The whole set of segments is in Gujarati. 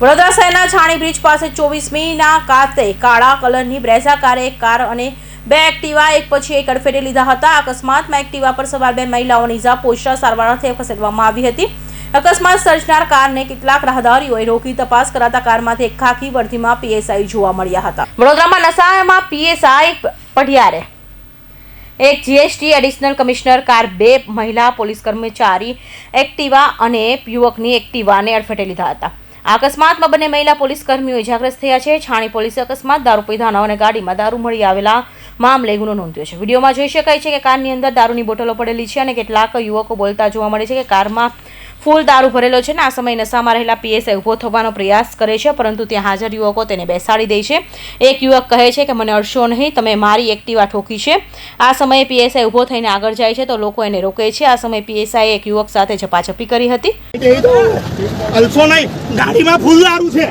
વડોદરા શહેરના છાણી બ્રિજ પાસે ચોવીસમીના કાતે કાળા કલરની બ્રેઝા કારે એક કાર અને બે એક્ટિવા એક પછી એક અડફેટે લીધા હતા. અકસ્માતમાં એક્ટિવા પર સવાર બે મહિલાઓને ઇજા પહોંચતા સારવાર અર્થે ખસેડવામાં આવી હતી. અકસ્માત સર્જનાર કારને કેટલાક રાહદારીઓએ રોકી તપાસ કરાતા કારમાંથી એક ખાખી વર્ધીમાં પીએસઆઈ જોવા મળ્યા હતા. વડોદરામાં નશામાં પીએસઆઈ પઢિયારે. એક જીએસટી એડિશનલ કમિશનર કાર બે મહિલા પોલીસ કર્મચારી એક્ટિવા અને યુવકની એક્ટિવાને અડફેટે લીધા હતા. અકસ્માતમાં બંને મહિલા પોલીસ કર્મીઓ ઇજાગ્રસ્ત થયા છે. છાણી પોલીસે અકસ્માત, દારૂ પીધાનો અને ગાડીમાં દારૂ મળી આવેલા મામલે ગુનો નોંધ્યો છે. વિડીયોમાં જોઈ શકાય છે કે કારની અંદર દારૂની બોટલો પડેલી છે અને કેટલાક યુવકો બોલતા જોવા મળે છે કે કારમાં ફૂલ દારૂ ભરેલો છે ને આ સમયે નશામાં રહેલા પીએસઆઈ ઊભો થવાનો પ્રયાસ કરે છે પરંતુ ત્યાં હાજર યુવકો તેને બેસાડી દે છે. એક યુવક કહે છે કે મને અડશો નહીં તમે મારી એક્ટિવા ઠોકી છે. આ સમયે પીએસઆઈ ઊભો થઈને આગળ જાય છે તો લોકો એને રોકે છે. આ સમયે પીએસઆઈ એક યુવક સાથે ઝપાઝપી કરી હતી. અલસો નહીં ગાડીમાં ફૂલ દારૂ છે.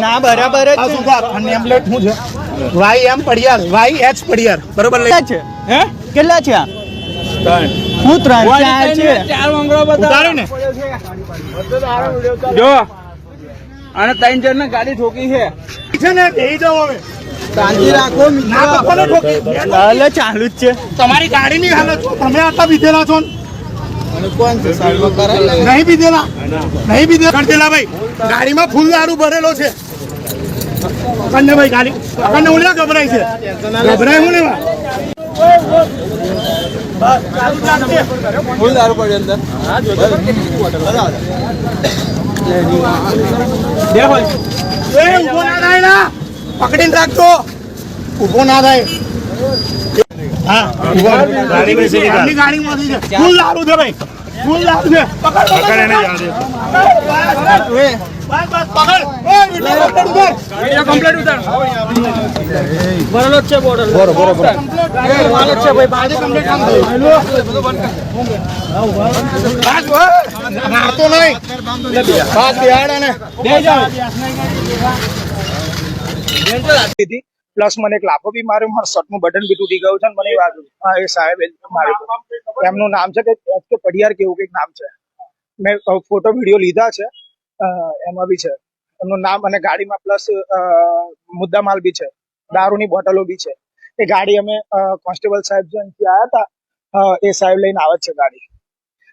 ના બરાબર જ આ છે. છે? આ નેમ પ્લેટ શું છે? Y M Padiyar. Y H Padiyar. બરોબર કેટલા છે? હે? કેટલા છે આ? હું ત્રણ ચાર છે ઉતારે ને જો. અને ત્રણ જણ ને ગાડી ઠોકી છે. છે ને બેહી જાઓ હવે. શાંતિ રાખો ના તો કોને ઠોકી? બે તો હાલે ચાલુ જ છે. તમારી ગાડીની હાલત જો તમે આટલા બીધેલા છો ને. નહીં બીધેલા નહીં બીધેલા કરદેલા ભાઈ ગાડીમાં ફૂલ દારૂ ભરેલો છે. કન્ને ભાઈ ગાડી કન્ને ઉલ્યા ગભરાય છે. ગભરાય હું લેવા? ફૂલ દારૂ પડ્યો અંદર. એ ના થાય ના. પકડીને રાખજો. ઊભો ના થાય. હા ગાડીમાંથી છે. ફૂલ દારૂ છે ભાઈ. ફૂલ દારૂ છે. પકડ પકડ બસ બસ પકડ એ વિડિયો પકડ ઉધર કમ્પ્લીટ ઉતાર ભરેલો જ છે બોર્ડર બરો બરો માલ છે ભાઈ આજે કમ્પ્લીટ કામ થયું બસ ઓય, મારતો નહીં. બસ બિહાડા ને. બે જાઓ પ્લસ મને એક લાફો બી માર્યો મારું શર્ટનું બટન બી તૂટી ગયું છે મને એ વાગ્યું હા એ સાહેબ માર્યો. એમનું નામ છે કે કે પડિયાર કેવું કંઈક નામ છે. મેં ફોટો વીડિયો લીધા છે. એમાં બી છે. એમનું નામ અને ગાડીમાં પ્લસ મુદ્દામાલ બી છે. દારૂની બોટલો બી છે. એ ગાડી અમે કોન્સ્ટેબલ સાહેબ જે અહીંથી આવ્યા હતા એ સાહેબ લઈને આવે છે ગાડી.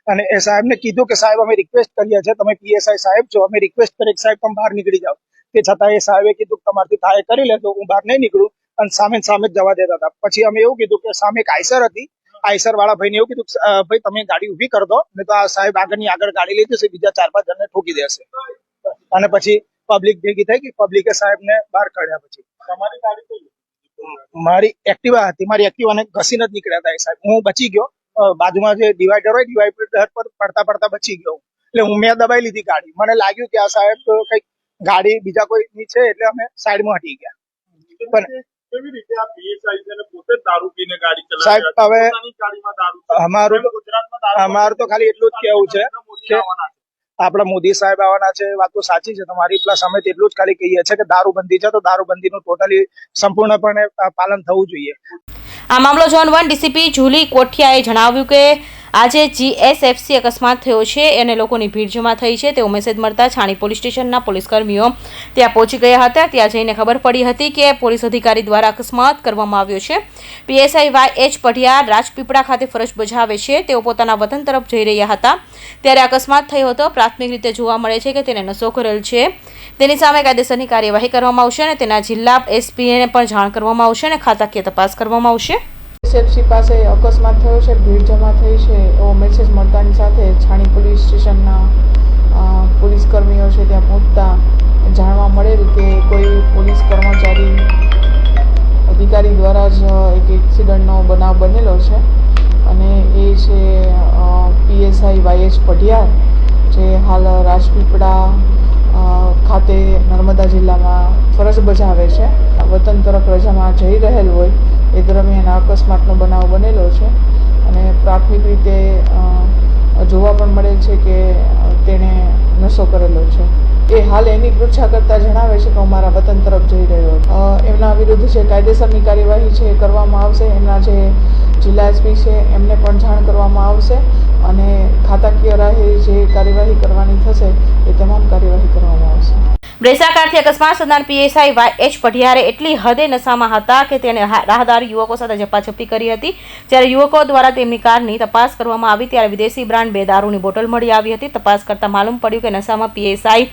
અને એ સાહેબને કીધું કે, સાહેબ, અમે રિક્વેસ્ટ કરીએ છીએ, તમે પીએસઆઈ સાહેબ છો, અમે રિક્વેસ્ટ કરીએ સાહેબ તમે બહાર નીકળી જાઓ. તે છતાં એ સાહેબે કીધું કે, તમારથી થાય કરી લે તો હું બહાર નહીં નીકળું. અને સામે સામે જવા દેતા હતા. પછી અમે એવું કીધું કે, સામે એક આઈસર હતી. આઈસર વાળા ભાઈને એવું કીધું ભાઈ, તમે ગાડી ઊભી કરી દો ને તો આ સાહેબ આગળની આગળ ગાડી લઈ જશે, બીજા ચાર પાંચ જણને ઠોકી દેશે. અને પછી પબ્લિક ભેગી થઈ ગઈ. પબ્લિકે સાહેબને બહાર કાઢ્યા પછી. તમારી ગાડી મારી એક્ટિવા હતી. મારી એક્ટિવાને ઘસીને જ નીકળ્યા હતા એ સાહેબ. હું બચી ગયો. બાજુમાં જે ડિવાઈડર હોય ડિવાઈડર પર પડતા પડતા બચી ગયો એટલે હું મેં દબાઈ લીધી ગાડી. મને લાગ્યું કે આ સાહેબ તો કંઈક ગાડી બીજા કોઈની છે એટલે અમે સાઈડમાં હટી ગયા. પણ ને સાહેબ? હવે. અમારું તો- અમારું તો ખાલી એટલું જ કેવું છે કે છે. આપણા મોદી સાહેબ આવવાના છે વાત તો સાચી છે. તમારી પ્લસ અમે તો એટલું જ ખાલી કહીએ છીએ કે દારૂબંધી છે, તો દારૂબંધીનું ટોટલી સંપૂર્ણપણે પાલન થવું જોઈએ. આ મામલો ઝોન વન ડીસીપી જુલી કોઠિયાએ જણાવ્યું કે આજે જીએસએફસી અકસ્માત થયો છે અને લોકોની ભીડ જમા થઈ છે. તેવો મેસેજ મળતા છાણી પોલીસ સ્ટેશનના પોલીસ કર્મીઓ ત્યાં પહોંચી ગયા હતા. ત્યાં જઈને ખબર પડી હતી કે પોલીસ અધિકારી દ્વારા અકસ્માત કરવામાં આવ્યો છે. PSI Y H Padhiyar Rajpipla ખાતે ફરજ બજાવે છે. તેઓ પોતાના વતન તરફ જઈ રહ્યા હતા. ત્યારે અકસ્માત થયો હતો. પ્રાથમિક રીતે જોવા મળે છે કે તેને નશો કરેલ છે. તેની સામે કાયદેસરની કાર્યવાહી કરવામાં આવશે અને તેના જિલ્લા એસપીને પણ જાણ કરવામાં આવશે અને ખાતાકીય તપાસ કરવામાં આવશે. એસએફસી પાસે અકસ્માત થયો છે, ભીડ જમા થઈ છે. એવો મેસેજ મળતાની સાથે છાણી પોલીસ સ્ટેશનના પોલીસ કર્મીઓ છે ત્યાં પહોંચતા જાણવા મળેલ કે કોઈ પોલીસ કર્મચારી અધિકારી દ્વારા જ એક એક્સિડન્ટનો બનાવ બનેલો છે. અને એ છે પીએસઆઈ વાયએચ પઢિયાર, જે હાલ રાજપીપળા ખાતે નર્મદા જિલ્લામાં ફરજ બજાવે છે. વતન તરફ રજામાં જઈ રહેલ હોય એ દરમિયાન અકસ્માતનો બનાવ બનેલો છે. અને પ્રાથમિક રીતે જોવા પણ મળેલ છે કે તેણે નશો કરેલો છે. એ હાલ એની પૃચ્છા કરતા જણાવે છે કે હું મારા વતન તરફ જઈ રહ્યો. એમના વિરુદ્ધ જે કાયદેસરની કાર્યવાહી છે એ કરવામાં આવશે. એમના જે જિલ્લા એસપી છે એમને પણ જાણ કરવામાં આવશે. અને ખાતાકીય રાહે જે કાર્યવાહી કરવાની થશે એ તમામ કાર્યવાહી કરવામાં આવશે. બ્રેસાકારથી અકસ્માત સદનાર પીએસઆઈ વાય એચ પઢિયારે એટલી હદે નશામાં હતા કે રાહદારી રાહદાર યુવકો સાથે ઝપાઝપી કરી હતી. જ્યારે યુવકો દ્વારા તેમની કારની તપાસ કરવામાં આવી ત્યારે વિદેશી બ્રાન્ડ બે દારૂની બોટલ મળી આવી હતી. તપાસ કરતાં માલુમ પડ્યું કે નશામાં PSI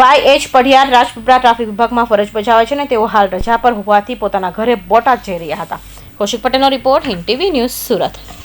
Y H Padhiyar Rajpipla traffic વિભાગમાં ફરજ બજાવે છે અને તેઓ હાલ રજા પર હોવાથી પોતાના ઘરે બોટાદ જઈ રહ્યા હતા. કૌશિક પટેલનો report Hind TV news Surat.